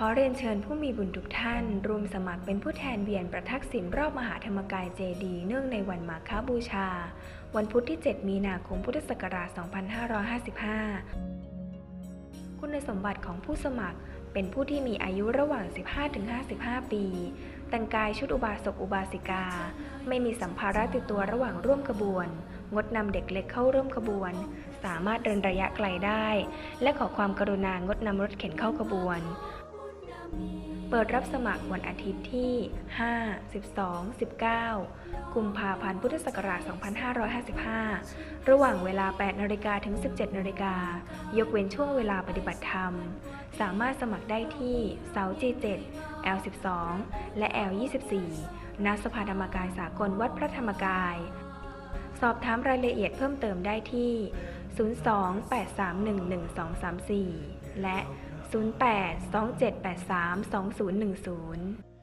ขอเรียนเชิญผู้มีบุญทุกท่านร่วมสมัครเป็นผู้แทนเวียนประทักษิณรอบมหาธรรมกายเจดี เนื่องในวันมาฆบูชา วันพุธที่ 7 มีนาคมพุทธศักราช 2555 คุณสมบัติของผู้สมัครเป็นผู้ที่มีอายุระหว่าง 15-55 ปี แต่งกายชุดอุบาสกอุบาสิกา ไม่มีสัมภาระติดตัวระหว่างร่วมขบวน งดนำเด็กเล็กเข้าร่วมขบวน สามารถเดินระยะไกลได้ และขอความกรุณางดนำรถเข็นเข้าขบวน เปิดรับสมัครวันอาทิตย์ที่ 5 12 19 กุมภาพันธ์พุทธศักราช 2555 ระหว่างเวลา 8 นาฬิกาถึง 17 นาฬิกา ยกเว้นช่วงเวลาปฏิบัติธรรม สามารถสมัครได้ที่เสา G7 L12 และ L24 ณสภาธรรมกายสากลวัดพระธรรมกาย สอบถามรายละเอียดเพิ่มเติมได้ที่ 02-831-1234 และ 08-2783-2010